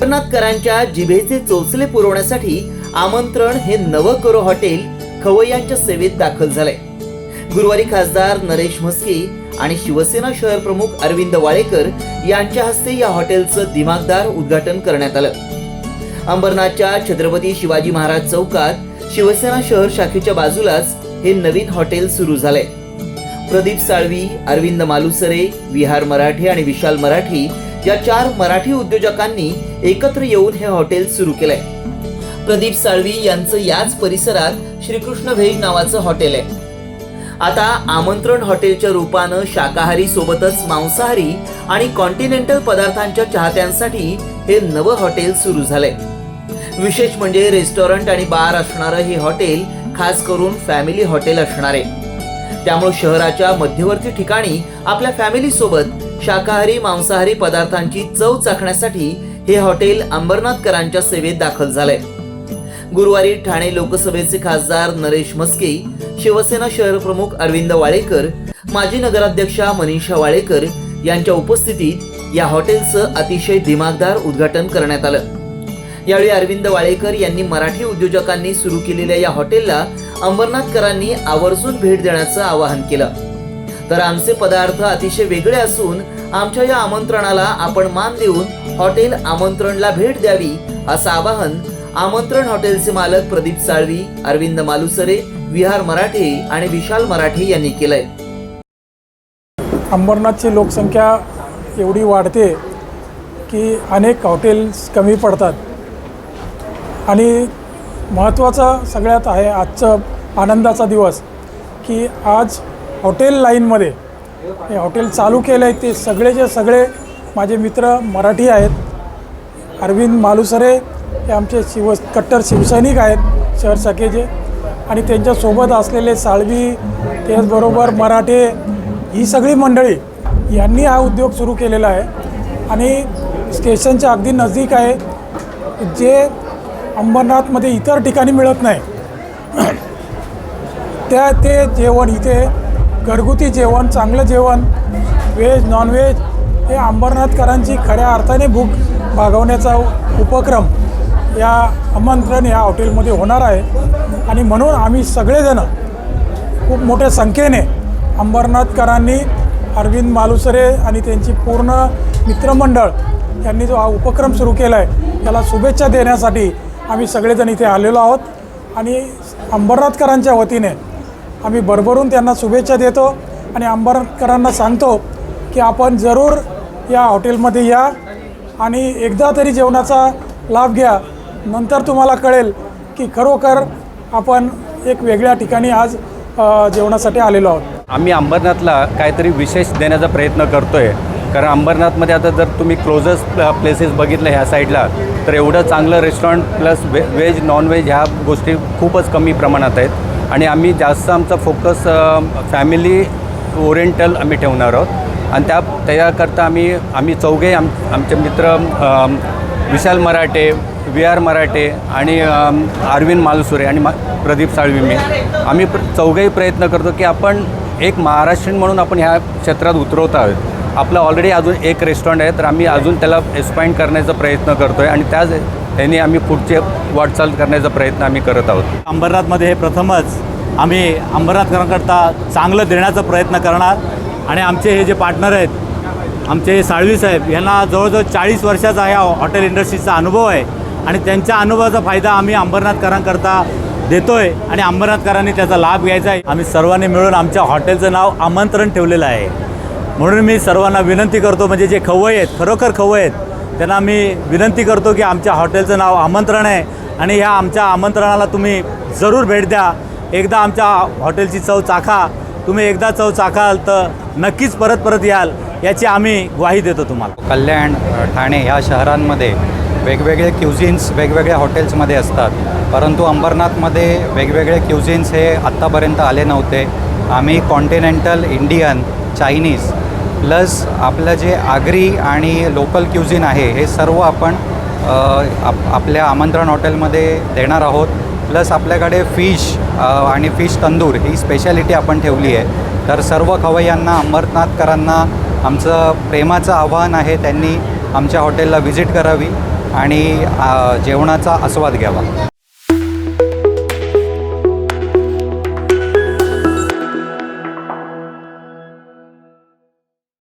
कर्नाटकरांच्या जिभेचे चोचले पुरवण्यासाठी आमंत्रण हे नवं करो हॉटेल खवय्यांच्या सेवेत दाखल झालंय. गुरुवारी खासदार नरेश म्हस्के आणि शिवसेना शहर प्रमुख अरविंद वाळेकर यांच्या हस्ते या हॉटेलचं दिमागदार उद्घाटन करण्यात आलं. अंबरनाथच्या छत्रपती शिवाजी महाराज चौकात शिवसेना शहर शाखेच्या बाजूलाच हे नवीन हॉटेल सुरू झालंय. प्रदीप साळवी अरविंद मालुसरे विहार मराठे आणि विशाल मराठी या चार मराठी उद्योजकांनी एकत्र येऊन हे हॉटेल सुरू केलंय. प्रदीप साळवी यांचं याच परिसरात श्रीकृष्ण व्हेज नावाचं हॉटेल आहे. आता आमंत्रण हॉटेलच्या रूपानं शाकाहारी सोबतच मांसाहारी आणि कॉन्टिनेंटल पदार्थांच्या चाहत्यांसाठी हे नवं हॉटेल सुरू झालंय. विशेष म्हणजे रेस्टॉरंट आणि बार असणारं हे हॉटेल खास करून फॅमिली हॉटेल असणार आहे. त्यामुळे शहराच्या मध्यवर्ती ठिकाणी आपल्या फॅमिली सोबत शाकाहारी मांसाहारी पदार्थांची चव चाखण्यासाठी हे हॉटेल अंबरनाथकरांच्या सेवेत दाखल झालंय. गुरुवारी ठाणे लोकसभेचे खासदार नरेश म्हस्के शिवसेना शहर प्रमुख अरविंद वाळेकर माजी नगराध्यक्षा मनीषा वाळेकर यांच्या उपस्थितीत या हॉटेलचं अतिशय दिमागदार उद्घाटन करण्यात आलं. यावेळी अरविंद वाळेकर यांनी मराठी उद्योजकांनी सुरू केलेल्या या हॉटेलला अंबरनाथकरांनी आवर्जून भेट देण्याचं आवाहन केलं. तर आमचे पदार्थ अतिशय वेगळे असून आमच्या या आमंत्रणाला आपण मान देऊन हॉटेल आमंत्रणला भेट द्यावी असं आवाहन आमंत्रण हॉटेलचे मालक प्रदीप साळवी अरविंद मालुसरे विहार मराठे आणि विशाल मराठे यांनी केलंय. अंबरनाथची लोकसंख्या एवढी वाढते की अनेक हॉटेल्स कमी पडतात. आणि महत्त्वाचा सगळ्यात आहे आजचं आनंदाचा दिवस की आज हॉटेल लाईनमध्ये हे हॉटेल चालू केलं आहे ते सगळे जे सगळे माझे मित्र मराठी आहेत. अरविंद मालुसरे हे आमचे शिव कट्टर शिवसैनिक आहेत शहर शाखेचे आणि त्यांच्यासोबत असलेले साळवी त्याचबरोबर मराठे ही सगळी मंडळी यांनी हा उद्योग सुरू केलेला आहे. आणि स्टेशनच्या अगदी नजदीक आहे जे अंबरनाथमध्ये इतर ठिकाणी मिळत नाही. त्या ते जेवण इथे घरगुती जेवण चांगलं जेवण व्हेज नॉनव्हेज हे अंबरनाथकरांची खऱ्या अर्थाने भूक भागवण्याचा उपक्रम या आमंत्रण या हॉटेलमध्ये होणार आहे. आणि म्हणून आम्ही सगळेजणं खूप मोठ्या संख्येने अंबरनाथकरांनी अरविंद मालुसरे आणि त्यांची पूर्ण मित्रमंडळ यांनी जो हा उपक्रम सुरू केला आहे त्याला शुभेच्छा देण्यासाठी आम्ही सगळेजण इथे आलेलो आहोत. आणि अंबरनाथकरांच्या वतीने आम्ही भरभरून त्यांना शुभेच्छा देतो आणि अंबरनाथकरांना सांगतो की आपण जरूर या हॉटेलमध्ये या आणि एकदा तरी जेवणाचा लाभ घ्या. नंतर तुम्हाला कळेल की खरोखर आपण एक वेगळ्या ठिकाणी आज जेवणासाठी आलेलो आहोत. आम्ही अंबरनाथला काहीतरी विशेष देण्याचा प्रयत्न करतो आहे कारण अंबरनाथमध्ये आता जर तुम्ही क्लोजेस्ट प्लेसेस बघितलं ह्या साईडला तर एवढं चांगलं रेस्टॉरंट प्लस वे व्हेज नॉनव्हेज ह्या गोष्टी खूपच कमी प्रमाणात आहेत. आणि आम्ही जास्त आमचा फोकस फॅमिली ओरिएंटल आम्ही ठेवणार आहोत. आणि त्या त्याच्याकरता आम्ही आम्ही चौघे आम आमचे मित्र विशाल मराठे वी आर मराठे आणि अरविंद मालुसुरे आणि मा प्रदीप साळवीमे आम्ही प्र चौघेही प्रयत्न करतो की आपण एक महाराष्ट्रीयन म्हणून आपण ह्या क्षेत्रात उतरवत आहोत. आपलं ऑलरेडी अजून एक रेस्टॉरंट आहे तर आम्ही अजून त्याला एक्सपाइंड करण्याचा प्रयत्न करतो आहे आणि त्याच त्याने आम्ही पुढचे वाटचाल करण्याचा प्रयत्न आम्ही करत आहोत. अंबरनाथमध्ये हे प्रथमच आम्ही अंबरनाथकरांकरता चांगलं देण्याचा प्रयत्न करणार. आणि आमचे हे जे पार्टनर आहेत आमचे साळवी साहेब यांना जवळजवळ चाळीस वर्षाचा ह्या हॉटेल इंडस्ट्रीचा अनुभव आहे. आणि त्यांच्या अनुभवाचा फायदा आम्ही अंबरनाथकरांकरता देतो आहे आणि अंबरनाथकरांनी त्याचा लाभ घ्यायचा आहे. आम्ही सर्वांनी मिळून आमच्या हॉटेलचं नाव आमंत्रण ठेवलेलं आहे. म्हणून मी सर्वांना विनंती करतो म्हणजे जे खवय आहेत खरोखर खवय आहेत त्यांना मी विनंती करतो की आमच्या हॉटेलचं नाव आमंत्रण आहे. आणि ह्या आमच्या आमंत्रणाला तुम्ही जरूर भेट द्या. एकदा आमच्या हॉटेलची चव चाखा. तुम्ही एकदा चव चाखाल तर नक्कीच परत परत याल याची आम्ही ग्वाही देतो तुम्हाला. कल्याण ठाणे ह्या शहरांमध्ये वेगवेगळे क्युझिन्स वेगवेगळ्या हॉटेल्समध्ये असतात. परंतु अंबरनाथमध्ये वेगवेगळे क्युझिन्स हे आत्तापर्यंत आले नव्हते. आम्ही कॉन्टिनेंटल इंडियन चायनीज प्लस आपलं जे आगरी आणि लोकल क्युझिन आहे हे सर्व आपण आप आपल्या आमंत्रण हॉटेलमध्ये देणार आहोत. प्लस आपल्याकडे फिश आणि फिश तंदूर ही स्पेशालिटी आपण ठेवली आहे. तर सर्व खवय्यांना अंबरनाथकरांना आमचं प्रेमाचं आव्हान आहे त्यांनी आमच्या हॉटेलला व्हिजिट करावी आणि जेवणाचा आस्वाद घ्यावा.